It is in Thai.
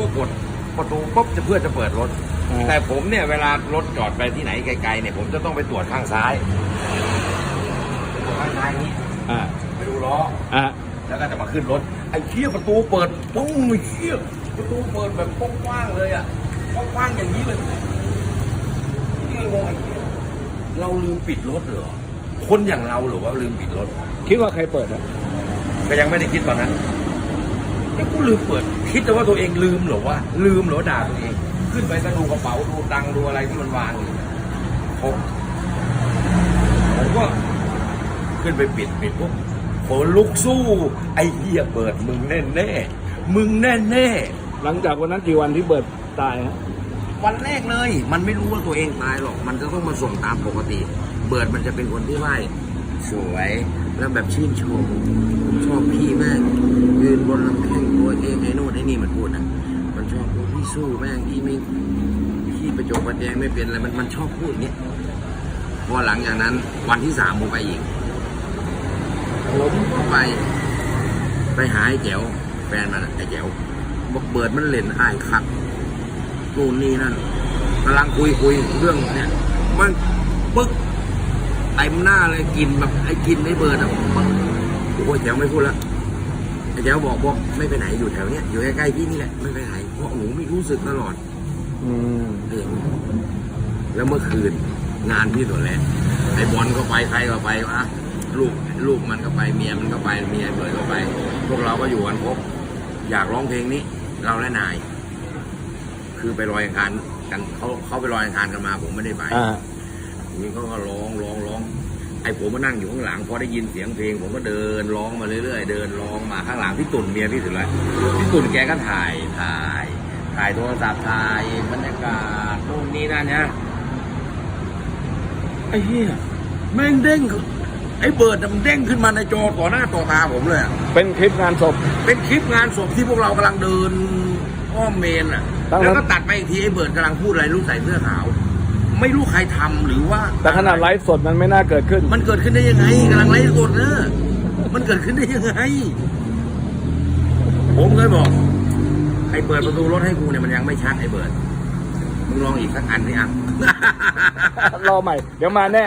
ก็กดประตูปุ๊บจะเพื่อจะเปิดรถอ่าแต่ผมเนี่ยเวลารถจอดไปที่ไหนไกลๆเนี่ยผมจะต้องไปตรวจข้างซ้ายตรวจข้างซ้ายนี้อ่าไปดูล้อ อ่าแล้วก็จะมาขึ้นรถ ไอ้เชี่ยประตูเปิดปุ้งไอ้เชี่ยประตูเปิดแบบกว้างๆเลยอะกว้างๆอย่างนี้เลยนี่งงไอ้เชี่ยเราลืมปิดรถเหรอคนอย่างเราหรือว่าลืมปิดรถ คิดว่าใครเปิดอะก็ยังไม่ได้คิดตอนนั้นแต่กูลืมเปิด คิดแต่ว่าตัวเองลืมเหรอวะลืมเหรอด่าตัวเอง ขึ้นไปก็ดูกระเป๋าดูตังค์ดูอะไรที่มันวางอยู่ผมผมก็ขึ้นไปปิดปิดปุ๊บโผลุกสู้ ไอ้เหี้ยเปิดมึงแน่แน่ๆมึงแน่แน่ๆหลังจากวันนั้นกี่วันที่เบิร์ดตายฮะวันแรกเลย มันไม่รู้ว่าตัวเองตายหรอก มันจะต้องมาส่งตามปกติ เบิร์ดมันจะเป็นคนที่ไหวสวยแล้วแบบชื่นชม ชอบพี่มาก ยืนบนลำแข้งตัวเองไอ้นู่นไอ้นี่มันพูดนะมันชอบพูดพี่สู้แม่งพี่ไม่พี่ประจบประแจงไม่เป็นอะไรมันมันชอบพูดเนี้ยพอหลังจากนั้น วันที่สามผมไปอีกผมก็ไป ไปหาไอ้แจ๋วแฟนมันไอ้แจ๋วบอกเบิดมันเล่นอ้ายคักนู่นนี่นั่นกำลังคุยคุยเรื่องเนี่ยมันปึ๊กเต็มหน้าเลยกินแบบไอ้กินไอ้เบิร์ดอะปึ๊ก โอ้ยแจ๋วไม่พูดละไอ้แจ๋วบอกบอกไม่ไปไหนอยู่แถวเนี้ยอยู่ใกล้ๆพี่นี่แหละไม่ไปไหนเพราะหนูไม่รู้สึกตลอดอืมเออแล้วเมื่อคืนงานพี่ตัวแรกไอ้บอลก็ไปใครก็ไปวะลูกลูกมันก็ไปเมียมันก็ไปเมียเบิร์ดก็ไป พวกเราก็อยู่กันครบอยากร้องเพลงนี้ เราและนาย คือไปลอยอังคารกันเขาเขาไปลอยอังคารกันมา ผมไม่ได้ไปอ่า นี่เขาก็ร้องร้องร้อง ไอ้ผมมานั่งอยู่ข้างหลังพอได้ยินเสียงเพลง ผมก็เดินร้องมาเรื่อยๆ เดินร้องมาข้างหลังพี่ตุ่นเมียพี่สุดเลยพี่ตุ่นแกก็ถ่ายถ่าย ถ่ายโทรศัพท์ถ่ายบรรยากาศนู่นนี่นั่นนะไอ้เหี้ยแม่งเด้งขึ้นไอ้เบิร์ดน่ะมันเด้งขึ้นมาในจอต่อหน้าต่อตาผมเลยอะเป็นคลิปงานศพ เป็นคลิปงานศพที่พวกเรากำลังเดินอ้อมเมนอะ ตั้งแต่ แล้วก็ตัดไปอีกทีไอ้เบิร์ดกำลังพูดอะไรรู้ใส่เสื้อขาว ไม่รู้ใครทำหรือว่าแต่ขนาดไลฟ์สดมันไม่น่าเกิดขึ้น มันเกิดขึ้นได้ยังไงกำลังไล่กดเนอะมันเกิดขึ้นได้ยังไง ผมเคยบอกไอ้เปิดประตูรถให้กูเนี่ยมันยังไม่ชัดไอ้เบิร์ดมึงลองอีกสักอันนี่อะรอใหม่ เดี๋ยวมาแน่